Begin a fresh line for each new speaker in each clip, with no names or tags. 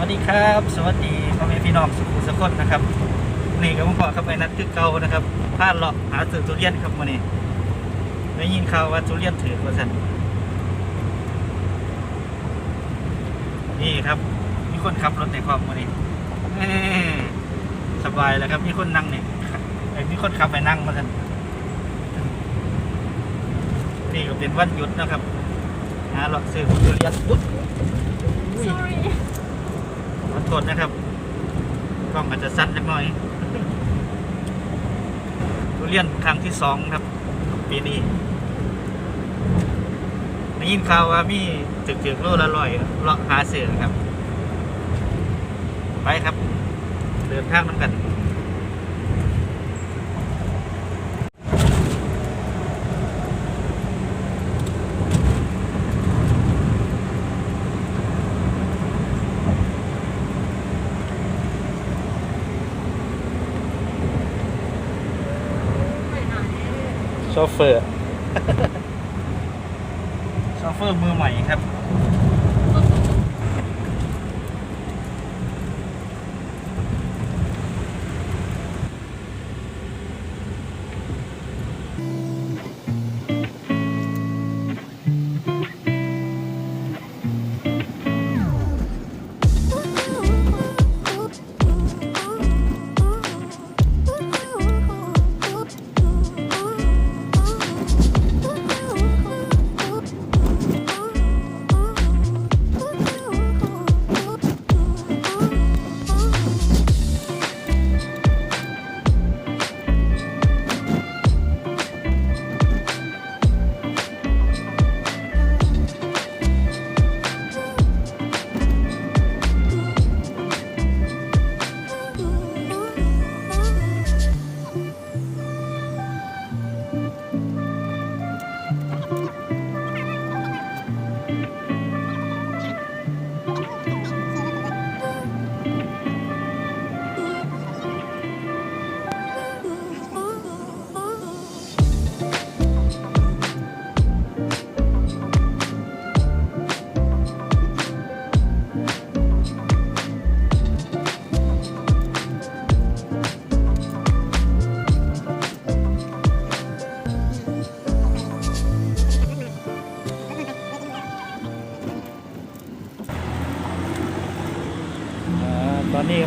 วัสดีครับ สวัสดีพ่อแม่พี่น้องสุขุมสุขคนนะครับนี่ก็มาพอครับไอ้นัดคือเก่านะครับพลาดเลาะหาซื้อทุเรียนครับวันนี้ได้ยินข่าวว่าทุเรียนถือว่าสันนี่ครับ มีคนขับรถในความวันนี้สบายแล้วครับ มีคนนั่งเนี่ยไอ้มีคนขับไปนั่งมาสันนี่ก็เป็นวันหยุดนะครับหาเลาะซื้อทุเรียนอุ๊ย
Sorry
ขอโทษนะครับกล้องอาจจะสั้นเล็กหน่อยทุเรียนครั้งที่สองครับ ปีนี้ได้ยินข่าวว่ามีตึกตึกโลละร้อยเลาะหาเสือครับ ไปครับ เดินทางน้ำกัน โชเฟอร์ โชเฟอร์มือใหม่ครับ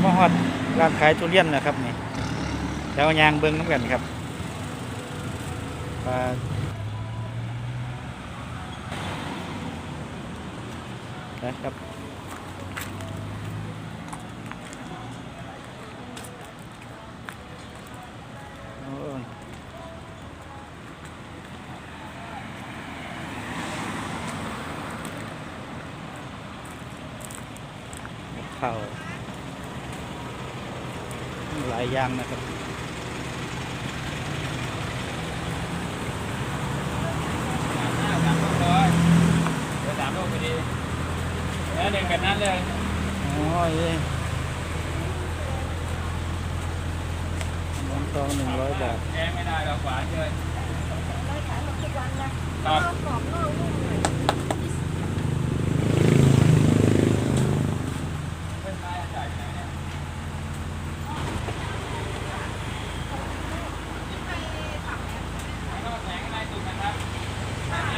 มาฮอดร้านขายทุเรียนนะครับนี่แล้วยางเบิ้งน้ำกันครับปนะครับโอ้ยข้าวหลายอย่างนะครับ
เดี๋ยวสามโลกพอดีแล้วหนึ่งกันนั้นเลย
โอ้ยน้ำตองหนึ่งร้อยบาท
แกงไม่ได้เราหวานเกิน
ได้ขายหมดทุกวันนะ
ครั
ก
บ
รอบนอกนุ่มใน
เพื่อนได้จ่ายไหนเนี่ยข้างนอกแข็งข้างในสุกนะครับได้ไหม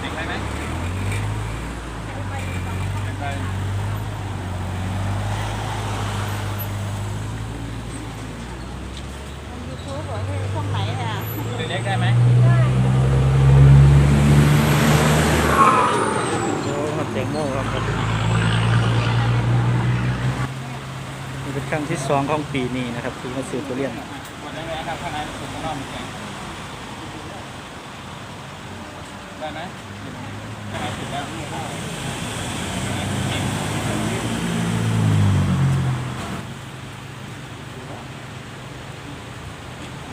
แข็งได้ไหมแข็งได้
ยูทูบบอกให้ช่องไหนอะ
เล็กได้ไหม
โอ้มาแตงโมครับครับนี่เป็น ครั้งที่สองของปีนี้นะครับ ที่มาซื้อทุเรียน
หมดแล้วนะครับข้างในสุกข้างนอกมันแข็งได้ไหมข้างในสุกแล้ว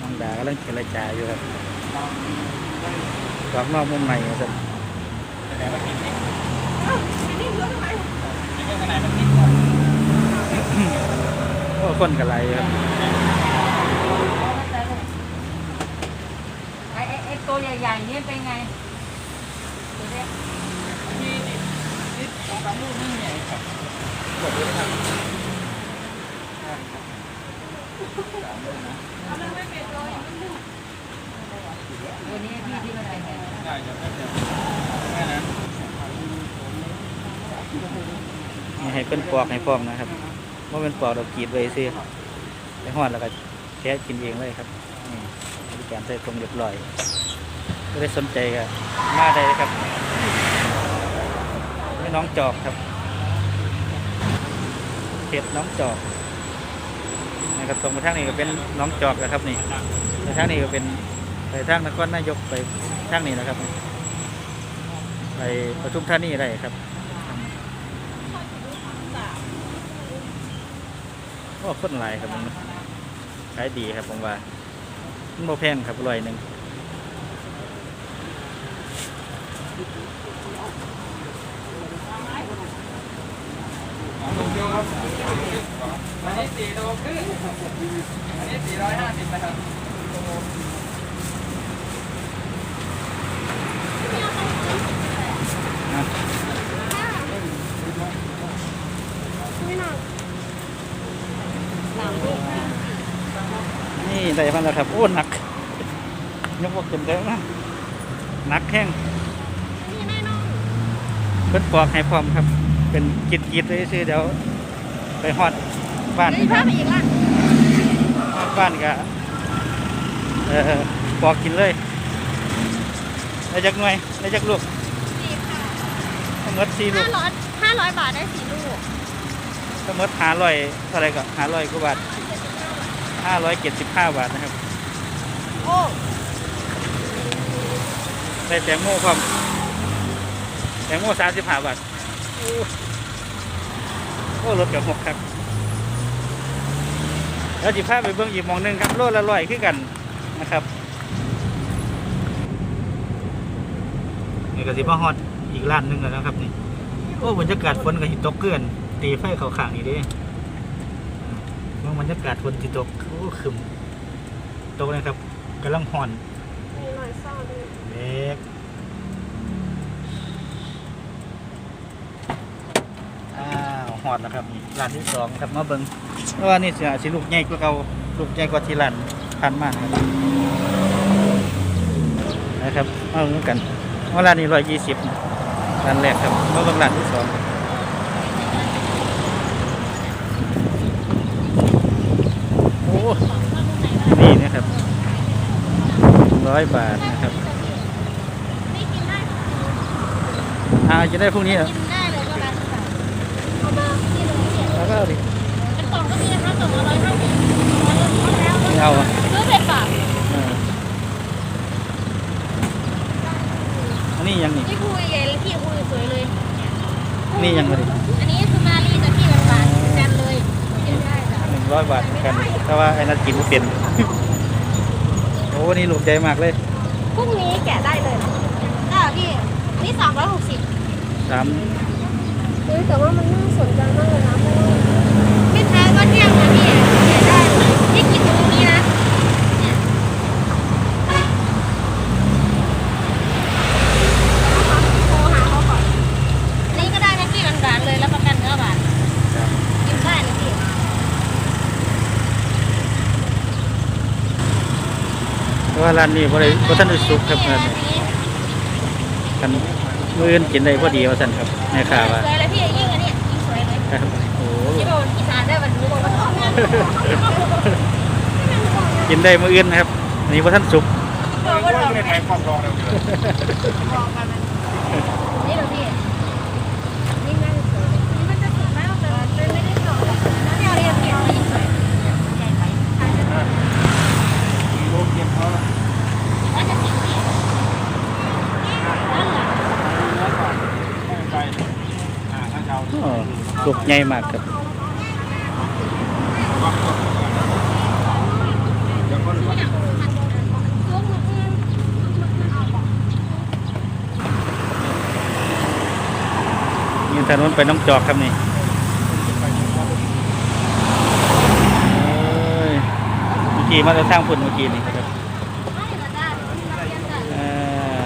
น้องดากำลังเจรจาอยู่ครับกลับนอกมุมในครับ
แต่ว่ากินนี่
อ้าวไม่ได้เยอะทำไม
ไอ้เรื่องข้างในมันนิ่มกว่า
โอ้ คนกับไรครับ
ไอ้ไอ้ไอ้ตัวตัวใหญ่ๆนี่เป็นไงตัวเล็ก
นี่นี่นี่สองสามลูกนี่ไงครับกดเลยนะครับ
ตัวนี้พี่ที่มันเป็นไง
ได้จะได้จะแค่นั้น
นี่ให้เป็นปอกให้พร้อมนะครับ ว่าเป็นปอกเรากีดไว้ซื้อไปหอดแล้วก็แค่กินเองเลยครับนี่บริการใส่ตรงเรียบร้อยก็ได้สนใจก็มาได้ครับนี่น้องจอกครับเขตน้องจอกนะครับตรงไปทางนี้ก็เป็นน้องจอกนะครับนี่ไปทางนี้ก็เป็นไปทางนครนายกไปทางนี้นะครับ ไปประทุมธานีได้ครับ โอ้คนหลายครับมันขายดีครับผมว่ามันโมแพงครับอร่อยหนึ่ง
อันนี้สี่โลครึ่งอันนี้สี่ร้อยห้าสิบนะครับ
นี่ ได้พันแล้วครับ โอ้หนักยกว่าเต็มแล้วนะหนักแข้งเพิ่นปอกให้พร้อมครับ เป็นกิดกิดๆเลยซื้อเดี๋ยวไปฮอดบ้าน
นี่ภาพอีกละ
ฮอดบ้านก็เออปอกกินเลยได้จักหน่วยได้จักลูก
สี่ค่ะ
ทั้งหมดสี่ลู
ห้ากร้อยห้าร้อยบาทได้สี่ลูก
ทั้งหมดหาร้อยเท่าไหรก็หาร้อยกว่าบาท ห้าร้อยเจ็ดสิบห้าบาทนะครับ
โอ้
ได้แตงโมพร้อมแตงโมสามสิบห้าบาท โอ้รถกับหกครับ แล้วจิพาไปเบิ่งอีกมองหนึ่งครับ โลละร้อยคือกันนะครับนี่ก็สิมาฮอดอีกร้านหนึ่งแล้วนะครับนี่ โอ้บรรยากาศฝนก็สิตกเกลื่อน ตีไฟเขาขางนี่เด้ เมื่อบรรยากาศฝนสิตกโอ้ขึ้นตกเลยครับกำลังห่อน
มีหน่อยซ่อนด้วย
เล็กอ้าวหอดแล้วครับนี่ร้านที่สองครับมาเบิ้งเพราะว่านี่สิสิลูกใหญ่กว่าเก่าลูกใหญ่กว่าที่ร้านพันมากนะครับนะครับมาเบิ่งกันว่าร้านนี้ร้อยยี่สิบร้านแรกครับมาเบิ่งร้านที่สองโอ้ นี่นะครับร้อยบาทนะครับ
นี่กินได้ค่ะ
อ่าจะได้พรุ่งนี้เหรอ
กินได้เลยประมาณค่ะเอามาที่โรงเรียน
แล้วก็เอาดิ
เป็นกล่องก็มีนะคะกล่องละร้อยห้าสิบ
ไม่เอาอะ
ซื้อเผ็ดปาก
เอออันนี้ยังนี่
นี่คุยเลยพี่คุยสวยเลย
นี่ยัง
เลย
ร้อยบาทเหมือนกันแต่ว่าไอ้นัดกินไม่เป็น โอ้นี่ลูกใหญ่มากเลย
พรุ่งนี้แกะได้เลยได้พี่ นี่สามร้อยหกสิบ
สาม
เฮ้ยแต่ว่ามันน่าสนใจมากเลยนะเพราะว่าพี่แท้ก็เที่ยงนะพี่แกะได้เลยพี่กินตรงนี้นะเนี่ยโทรหาเขาก่อนอันนี้ก็ได้นะพี่หวานๆเลยแล้วประกันเนื้อหวาน
ครับ
กินได้นะพี่
เพราะ ว่าร้านนี้พอได้พอท่านได้สุกครับร้านนี้กันมืออื่นกินได้พอดีว่าสันครับแม่ค้าว่า
สวยเลยพี่ยิ่งอันนี้ยิ่งสวยเลย
ครับโอ้
ที่บอกอีสานได้วันนี้บอกว่าชอบแม่
กินได้มืออื่นนะครับอันนี้พอท่านสุก
บอกว่าเรา
ไม่ได้ใช้ความรองเราเลย
บอกกันนี่เหรอพี่นี่น่าจะสวยนี่มันจะสวยมากแต่มันไม่ได้สวยแล้วเนี่ยเรียบเรียบยิ่งสวยใหญ่ไปทานจะ
ลูกเก็บเขา
แล้วจะสีเขียวนั่นแหละ
เนื้อก่อนให้ไปอ่าถ้าเจ้า
อ๋อ ลูกใหญ่มากครับนี่ถนนไปน้องจอกครับนี่เมื่อกี้มาจากทางฝุ่นเมื่อกี้นี่ครับ เอ่อ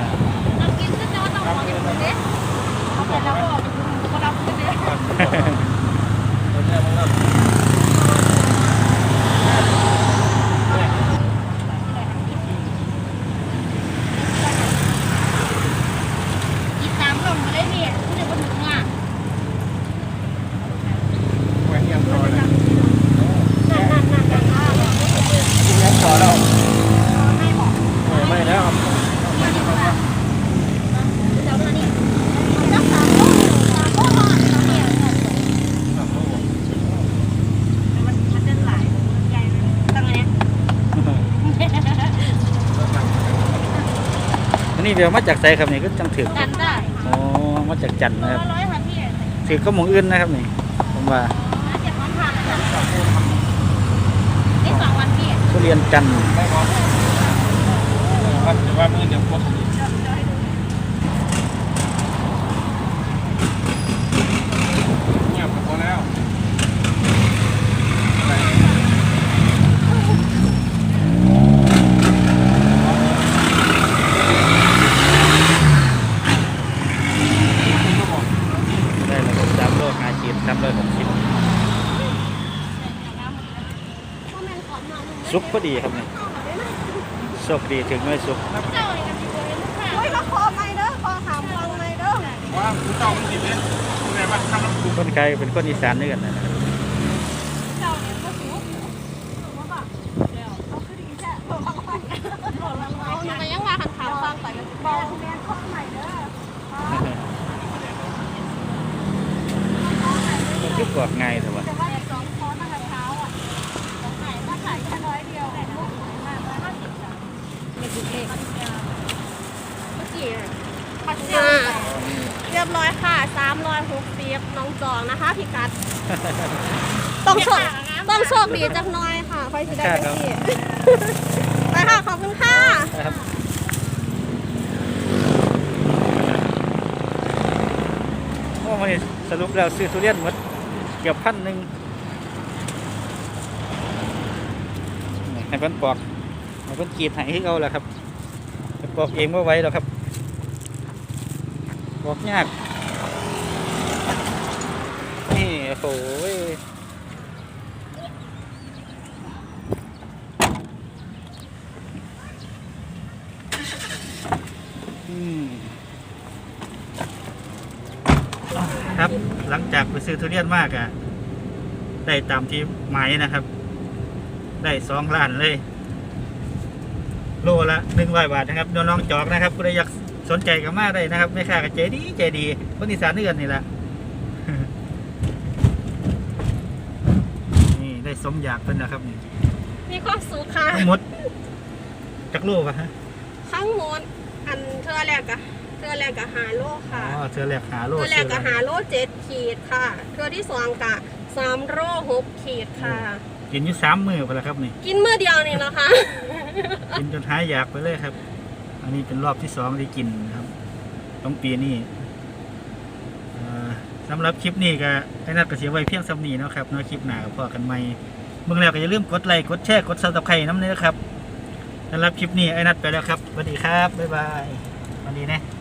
อันนี้ เดี๋ยวมาจากไสครับนี่ก็จังถึก
กันได้
อ๋อมาจากจันทร์นะครับ
ร้อยค่ะพี่
ถือก็หมองอื่นนะครับนี่ผมว่า
เจ็ดวันผ่านเลยนี่สองวันพี่
ทุเรียนจันทร์
ได้ก่อนว่าจะว่ามือเดี๋ยวพวกเงียบพอแล้ว
ได้แล้วครับสามโลห้าขีดสามร้อยหกสิบ ซุปพอดีครับนี่โชคดีถึงไม่ซุป
เจ้าเลยกันดีเลยลูกค้า
โอ้ยละคอไม่เด้อคอหามฟังไม่เด้อ
ว่าผู้เจ้ามันติดเนี่ยผู้ใดว่าทำน้ำซุป
คนไกลเป็นคนอีสานด้วยกันนะครับ
เจ้าเนี่ยก็สูงว่าแบบเขาคือดีแท้บอกว่าไปบอกละ
เอาหนูก็ยังว่าหันขาวฟังไปกัน
บอกแม่ข้อใหม่เด้อ
มันคือกรอกง่ายแต่ว่า
แต่ว่าสองคอตั้งแต่เช้าอะขายมาขายแค่ร้อยเดียวแต่ลูกขายมาร้อยห้าสิบจ้ะ
เด็กเด็กเมื่อกี้
ปัดเจ้าเรียบร้อยค่ะสามร้อย หกสิบน้องจองนะคะพี่กัด ต้องโชคต้องโชคดีจักหน้อยค่ะค่อยจะได้ที่ไปค่ะขอบคุณค่ะ
ครับ โอ้มันสรุปแล้วซื้อทุเรียนหมดเกือบพันหนึ่งนี่ให้เพิ่นปอกให้เพิ่นกรีดให้ให้เอาแหละครับไปปอกเองว่าไหว้แล้วครับปอกยากนี่ โอ้โหครับหลังจากไปซื้อทุเรียนมากอะได้ตามที่หมายนะครับ ได้สองล้านเลย โลละหนึ่งร้อยบาทนะครับน้องๆจอกนะครับผู้ใดอยากสนใจก็มาได้นะครับไม่ค่ากับใจดีใจดีคนอีสานเนื่อนนี่แหละ นี่ได้ สมอยากเป็นนะครับนี่
มีความสุขค่ะ
ทั้งหมดจักโลปะฮะ
ทั้งหมดอันเธอแรกอะเธอแรกอะหาโล
อ๋
ค่ะ
อเธอแหลกหาโล
เธอแรกอะหาโลเจ็ดขีดค่ะ เธอที่สองกะสามโลหกขีดค่ะ
กินอยู่สามมือไปแล้วครับนี่
กินมื้อเดียวนี่นะคะ
กินจนหายอยากไปเลยครับ อันนี้เป็นรอบที่สองที่กินนะครับ ต้องปีนี้เอ่อ สำหรับคลิปนี้ก็ไอ้นัดก็เสียไว้เพียงสำนีเนาะครับเนาะคลิปหน้าก็พอกันใหม่เมื่อแล้วก็อย่าลืมกดไลค์กดแชร์กดซับสไครต์น้ำเนื้อครับสำหรับคลิปนี้ไอ้นัดไปแล้วครับสวัสดีครับบ๊ายบายสวัสดีนะ